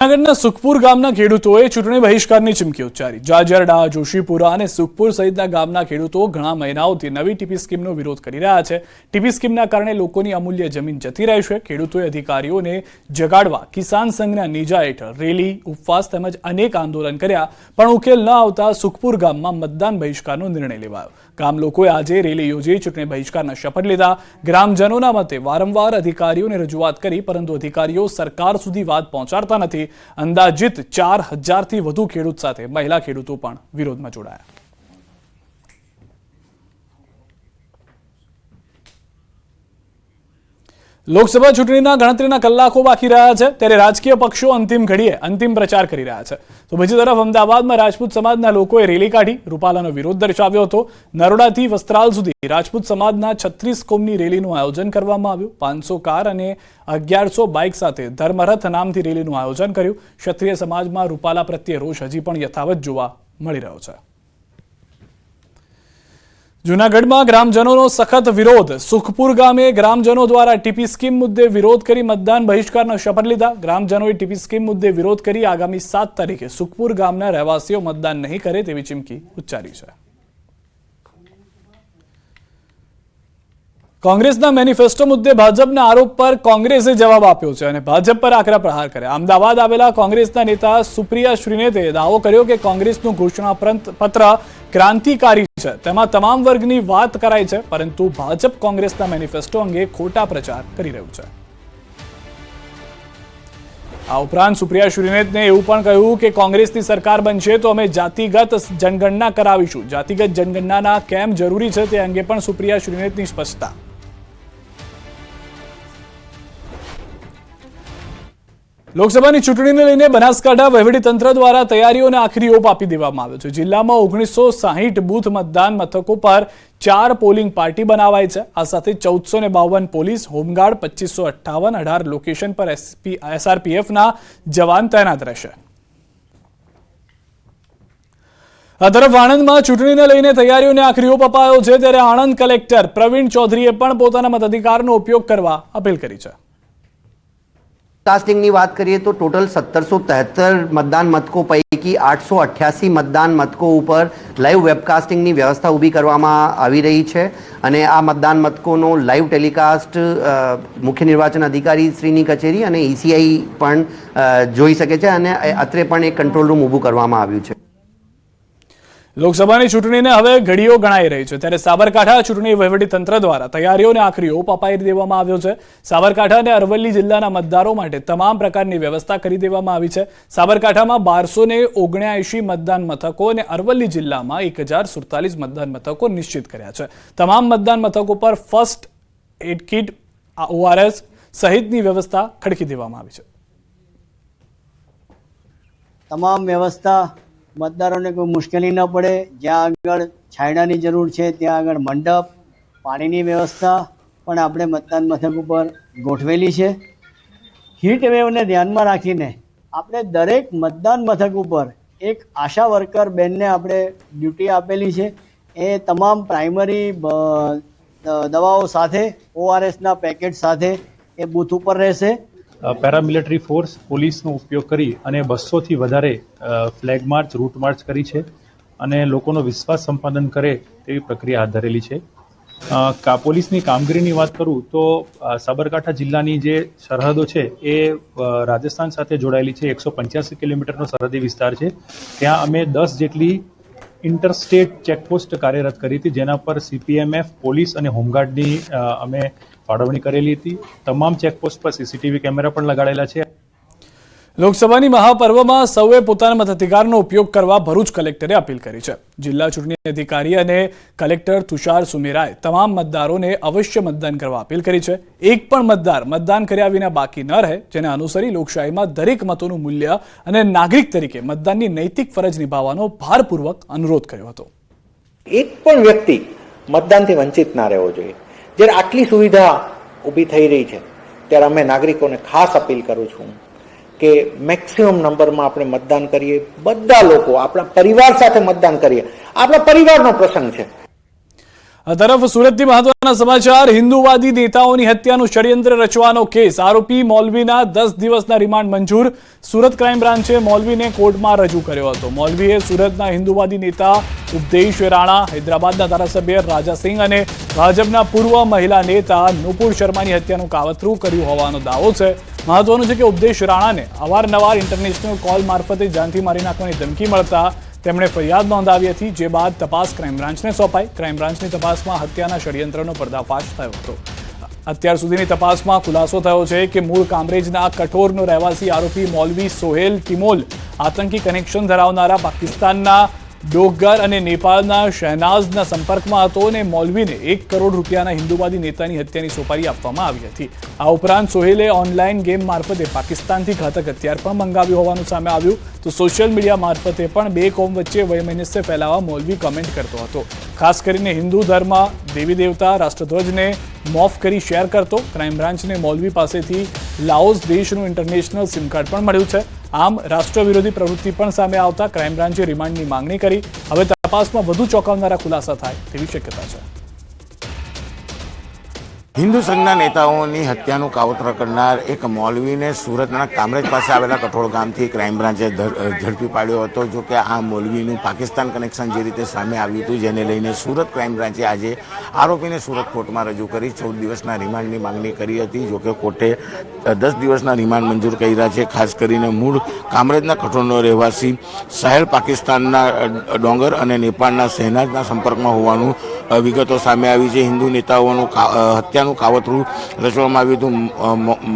જૂનાગઢના સુખપુર ગામના ખેડૂતોએ ચૂંટણી બહિષ્કારની ચીમકી ઉચ્ચારી. જાજરડા, જોશીપુરા અને સુખપુર સહિતના ગામના ખેડૂતો ઘણા મહિનાઓથી નવી ટીપી સ્કીમનો વિરોધ કરી રહ્યા છે. ટીપી સ્કીમના કારણે લોકોની અમૂલ્ય જમીન જતી રહી છે. ખેડૂતોએ અધિકારીઓને જગાડવા કિસાન સંઘના નેજા હેઠળ રેલી, ઉપવાસ તેમજ અનેક આંદોલન કર્યા, પણ ઉકેલ ન આવતા સુખપુર ગામમાં મતદાન બહિષ્કારનો નિર્ણય લેવાયો. ગામ લોકોએ આજે રેલી યોજી ચૂંટણી બહિષ્કારના શપથ લીધા. ગ્રામજનોના મતે વારંવાર અધિકારીઓને રજૂઆત કરી, પરંતુ અધિકારીઓ સરકાર સુધી વાત પહોંચાડતા નથી. અંદાજિત ચાર હજારથી વધુ ખેડૂત સાથે મહિલા ખેડૂતો પણ વિરોધમાં જોડાયા. લોકસભા ચૂંટણીના ગણતરીના કલાકો બાકી રહ્યા છે, ત્યારે રાજકીય પક્ષો અંતિમ ઘડીએ અંતિમ પ્રચાર કરી રહ્યા છે. તો બીજી તરફ અમદાવાદમાં રાજપૂત સમાજના લોકોએ રેલી કાઢી, રૂપાલાનો વિરોધ દર્શાવ્યો હતો. નરોડાથી વસ્ત્રાલ સુધી રાજપૂત સમાજના છત્રીસ કોમની રેલીનું આયોજન કરવામાં આવ્યું. પાંચસો કાર અને અગિયારસો બાઇક સાથે ધર્મરથ નામથી રેલીનું આયોજન કર્યું. ક્ષત્રિય સમાજમાં રૂપાલા પ્રત્યે રોષ હજી પણ યથાવત જોવા મળી રહ્યો છે. જૂનાગઢમાં ગ્રામજનોનો સખત વિરોધ. સુખપુર ગામે ગ્રામજનો દ્વારા ટીપી સ્કીમ મુદ્દે વિરોધ કરી મતદાન બહિષ્કારના શપથ લીધા. ગ્રામજનોએ ટીપી સ્કીમ મુદ્દે વિરોધ કરી આગામી સાત તારીખે સુખપુર ગામના રહેવાસીઓ મતદાન નહીં કરે તેવી ચીમકી ઉચ્ચારી છે. કોંગ્રેસના મેનિફેસ્ટો મુદ્દે ભાજપના આરોપ પર કોંગ્રેસે જવાબ આપ્યો છે અને ભાજપ પર આકરા પ્રહાર કર્યા. અમદાવાદ આવેલા કોંગ્રેસના નેતા સુપ્રિયા શ્રીનેતે દાવો કર્યો કે કોંગ્રેસનું ઘોષણા પત્ર ક્રાંતિકારી છે. તેમાં તમામ વર્ગની વાત કરાય છે, પરંતુ ભાજપ કોંગ્રેસના મેનિફેસ્ટો અંગે ખોટા પ્રચાર કરી રહ્યું છે. આ ઉપરાંત સુપ્રિયા શ્રીનેતને એવું પણ કહ્યું કે કોંગ્રેસની સરકાર બનશે તો અમે જાતિગત જનગણના કરાવીશું. જાતિગત જનગણનાના કેમ જરૂરી છે તે અંગે પણ સુપ્રિયા શ્રીનેતની સ્પષ્ટતા. લોકસભાની ચૂંટણીને લઈને બનાસકાંઠા વહીવટીતંત્ર દ્વારા તૈયારીઓને આખરી ઓપ આપી દેવામાં આવ્યો છે. જિલ્લામાં ઓગણીસો સાહીઠ બૂથ મતદાન મથકો પર ચાર પોલિંગ પાર્ટી બનાવાય છે. આ સાથે ચૌદસો ને બાવન પોલીસ, હોમગાર્ડ, પચીસો અઠ્ઠાવન અઢાર લોકેશન પર એસપી, એસઆરપીએફના જવાન તૈનાત રહેશે. આ તરફ આણંદમાં ચૂંટણીને લઈને તૈયારીઓને આખરી ઓપ અપાયો છે. ત્યારે આણંદ કલેક્ટર પ્રવીણ ચૌધરીએ પણ પોતાના મતાધિકારનો ઉપયોગ કરવા અપીલ કરી છે. કાસ્ટિંગની વાત કરીએ તો ટોટલ સત્તરસો તેહત્તર મતદાન મથકો પૈકી આઠસો અઠ્યાસી મતદાન મથકો ઉપર લાઈવ વેબકાસ્ટિંગની વ્યવસ્થા ઊભી કરવામાં આવી રહી છે. અને આ મતદાન મથકોનો લાઈવ ટેલિકાસ્ટ મુખ્ય નિર્વાચન અધિકારી શ્રીની કચેરી અને ઈસીઆઈ પણ જોઈ શકે છે અને અત્રે પણ એક કંટ્રોલ રૂમ ઊભું કરવામાં આવ્યું છે. લોકસભાની ચૂંટણીને હવે ઘડીઓ ગણાઈ રહી છે. ત્યારે સાબરકાંઠા ચૂંટણી વહીવટીતંત્ર દ્વારા તૈયારીઓને આખરી ઓપ અપાઈ દેવામાં આવ્યો છે. સાબરકાંઠા અને અરવલ્લી જિલ્લાના મતદારો માટે તમામ પ્રકારની વ્યવસ્થા કરી દેવામાં આવી છે. સાબરકાંઠામાં બારસો ને મતદાન મથકો અને અરવલ્લી જિલ્લામાં એક હજાર સુડતાલીસ મતદાન મથકો નિશ્ચિત કર્યા છે. તમામ મતદાન મથકો પર ફર્સ્ટ એડ કિટ ઓઆરએસ સહિતની વ્યવસ્થા ખડકી દેવામાં આવી છે. તમામ વ્યવસ્થા મતદારોને કોઈ મુશ્કેલી ન પડે. જ્યાં આગળ છાંયડાની જરૂર છે, ત્યાં આગળ મંડપ, પાણીની વ્યવસ્થા પણ આપણે મતદાન મથક ઉપર ગોઠવેલી છે. હીટ વેવને ધ્યાનમાં રાખીને આપણે દરેક મતદાન મથક ઉપર એક આશા વર્કર બેનને આપણે ડ્યુટી આપેલી છે. એ તમામ પ્રાઇમરી દવાઓ સાથે, ઓઆરએસના પેકેટ સાથે એ બૂથ ઉપર રહેશે. પેરામિલિટરી ફોર્સ પોલીસનો ઉપયોગ કરી અને બસોથી વધારે ફ્લેગ માર્ચ, રૂટ માર્ચ કરી છે અને લોકોનો વિશ્વાસ સંપાદન કરે તેવી પ્રક્રિયા હાથ ધરેલી છે. પોલીસની કામગીરીની વાત કરું તો સાબરકાંઠા જિલ્લાની જે સરહદો છે એ રાજસ્થાન સાથે જોડાયેલી છે. એકસો પંચ્યાસી કિલોમીટરનો સરહદી વિસ્તાર છે. ત્યાં અમે દસ જેટલી ઇન્ટરસ્ટેટ ચેકપોસ્ટ કાર્યરત કરી હતી, જેના પર સીપીએમએફ પોલીસ અને હોમગાર્ડની અમે ફાળવણી કરેલી હતી. તમામ ચેકપોસ્ટ પર સીસીટીવી કેમેરા પણ લગાડેલા છે. લોકસભાની મહાપર્વમાં સૌએ પોતાના મતાધિકારનો ઉપયોગ કરવા ભરૂચ કલેક્ટરે અપીલ કરી છે. જિલ્લા ચૂંટણી અધિકારી અને કલેક્ટર તુષાર સુમેરાએ તમામ મતદારોને અવશ્ય મતદાન કરવા અપીલ કરી છે. એક પણ મતદાર મતદાન કર્યા વિના બાકી ન રહે જેને અનુસરી લોકશાહીમાં દરેક મતોનું મૂલ્ય અને નાગરિક તરીકે મતદાનની નૈતિક ફરજ નિભાવવાનો ભારપૂર્વક અનુરોધ કર્યો હતો. એક પણ વ્યક્તિ મતદાનથી વંચિત ના રહેવો જોઈએ. જ્યારે આટલી સુવિધા ઊભી થઈ રહી છે, ત્યારે અમે નાગરિકોને ખાસ અપીલ કરું છું કે મેક્સિમમ નંબરમાં આપણે મતદાન કરીએ. બધા લોકો, આપણા પરિવાર સાથે મતદાન કરીએ. આપણા પરિવારનો પ્રસંગ છે. આ તરફ સુરતથી મહત્વના સમાચાર, હિન્દુવાદી નેતાઓની હત્યાનું ષડયંત્ર રચવાનો કેસ. આરોપી મૌલવીના દસ દિવસના રિમાન્ડ મંજૂર. સુરત ક્રાઇમ બ્રાન્ચે મૌલવીને કોર્ટમાં રજૂ કર્યો હતો. મૌલવીએ સુરતના હિન્દુવાદી નેતા ઉપદેશ રાણા, હૈદરાબાદના ધારાસભ્ય રાજાસિંહ અને ભાજપના પૂર્વ મહિલા નેતા નુપુર શર્માની હત્યાનું કાવતરું કર્યું હોવાનો દાવો છે. મહત્વનું છે કે ઉપદેશ રાણાને અવારનવાર ઇન્ટરનેશનલ કોલ મારફતે જાનથી મારી નાખવાની ધમકી મળતા તેમણે ફરિયાદ નોંધાવી હતી, જે બાદ તપાસ ક્રાઇમ બ્રાન્ચને સોંપાઈ. ક્રાઇમ બ્રાન્ચની તપાસમાં હત્યાના ષડયંત્રનો પર્દાફાશ થયો હતો. અત્યાર સુધીની તપાસમાં ખુલાસો થયો છે કે મૂળ કામરેજના કઠોરનો રહેવાસી આરોપી મૌલવી સોહેલ તિમોલ આતંકી કનેક્શન ધરાવનારા પાકિસ્તાનના ડોગર અને નેપાળના શહેનાઝના સંપર્કમાં હતો અને મૌલવીને એક કરોડ રૂપિયાના હિન્દુવાદી નેતાની હત્યાની સોપારી આપવામાં આવી હતી. આ ઉપરાંત સોહેલે ઓનલાઈન ગેમ મારફતે પાકિસ્તાનથી ઘાતક હથિયાર પણ મંગાવ્યું હોવાનું સામે આવ્યું. તો સોશિયલ મીડિયા મારફતે પણ બે કોમ વચ્ચે વયમનસ્ય ફેલાવવા મૌલવી કમેન્ટ કરતો હતો. ખાસ કરીને હિન્દુ ધર્મ દેવી દેવતા રાષ્ટ્રધ્વજને મોફ કરી શેર કરતો. ક્રાઇમ બ્રાન્ચને મૌલવી પાસેથી લાઓસ દેશનું ઇન્ટરનેશનલ સિમ કાર્ડ પણ મળ્યું છે. આમ રાષ્ટ્ર વિરોધી પ્રવૃત્તિ પણ સામે આવતા ક્રાઇમ બ્રાન્ચે રિમાન્ડની માંગણી કરી. હવે તપાસમાં વધુ ચોંકાવનારા ખુલાસા થાય તેવી શક્યતા છે. હિન્દુ સંઘના નેતાઓની હત્યાનું કાવતર કરનાર એક મૌલવીને સુરતના કામરેજ પાસે આવેલા કઠોળ ગામથી ક્રાઇમ બ્રાન્ચે ઝડપી પાડ્યો હતો. જો કે આ મોલવીનું પાકિસ્તાન કનેક્શન જે રીતે સામે આવ્યું હતું, જેને લઈને સુરત ક્રાઇમ બ્રાન્ચે આજે આરોપીને સુરત કોર્ટમાં રજૂ કરી, ચૌદ દિવસના રિમાન્ડની માંગણી કરી હતી. જો કે કોર્ટે દસ દિવસના રિમાન્ડ મંજૂર કર્યા છે. ખાસ કરીને મૂળ કામરેજના કઠોળનો રહેવાસી, સાહેલ પાકિસ્તાનના ડોંગર અને નેપાળના શહેનાજના સંપર્કમાં હોવાનું વિગતો સામે આવી છે. હિન્દુ નેતાઓનું હત્યાનું કાવતરું રચવામાં આવ્યું હતું.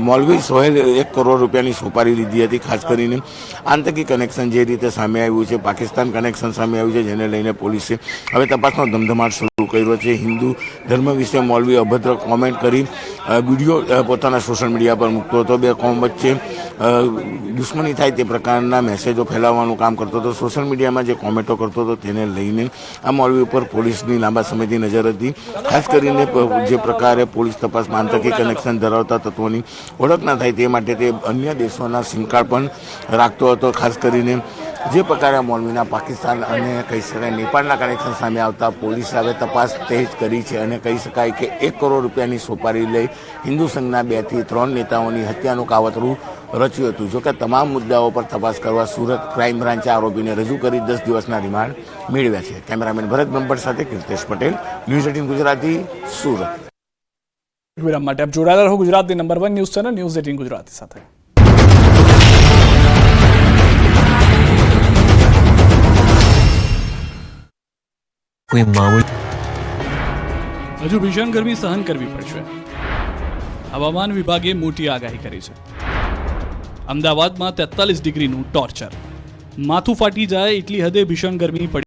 મોલવી સોહેલ એક કરોડ રૂપિયાની સોપારી લીધી હતી, ખાસ કરીને આંતકી કનેક્શન જે રીતે સામે આવ્યું છે, પાકિસ્તાન કનેક્શન સામે આવ્યું છે, જેને લઈને પોલીસે હવે તપાસનો ધમધમાટ શરૂ કર્યો છે. હિન્દુ ધર્મ વિશે મૌલવી અભદ્ર કોમેન્ટ કરી વીડિયો પોતાના સોશિયલ મીડિયા પર મૂકતો હતો. બે કોમ વચ્ચે દુશ્મની થાય તે પ્રકારના મેસેજો ફેલાવવાનું કામ કરતો હતો. સોશિયલ મીડિયામાં જે કોમેન્ટો કરતો હતો તેને લઈને આ મોલવી ઉપર પોલીસની લાંબા સમયથી નજર હતી. ખાસ કરીને જે પ્રકારે પોલીસ તપાસ માનતકી કનેક્શન ધરાવતા તત્વોની ઓળખ ના થાય તે માટે તે અન્ય દેશોના સિમ કાર્ડ પણ રાખતો હતો. ખાસ કરીને જે પ્રકારે મોલવીના પાકિસ્તાન અને કહી શકાય નેપાળના કનેક્શન સામે આવતા પોલીસે હવે તપાસ તેજ કરી છે અને કહી શકાય કે એક કરોડ રૂપિયાની સોપારી લઈ હિન્દુ સંઘના બેથી ત્રણ નેતાઓની હત્યાનું કાવતરું રચ્યું હતું. જોકે તમામ મુદ્દાઓ પર તપાસ કરવા સુરત ક્રાઇમ બ્રાન્ચે આરોપીને રજૂ કરી દસ દિવસના રિમાન્ડ મેળવ્યા છે. કેમેરામેન ભરત બ્રહ્મભટ્ટ સાથે કીર્તેશ પટેલ, ન્યૂઝ એટીન ગુજરાતી, સુરત. વિરામ માટે આપ જોડાયેલા રહો ગુજરાતની number one news channel, news eighteen Gujarati સાથે. કોઈ મામૂલ હજુ ભીષણ ગરમી સહન કરવી પડશે હવામાન વિભાગે મોટી આગાહી કરી છે. અમદાવાદમાં તેતાલીસ ડિગ્રીનું ટોર્ચર. માથું ફાટી જાય એટલી હદે ભીષણ ગરમી પડી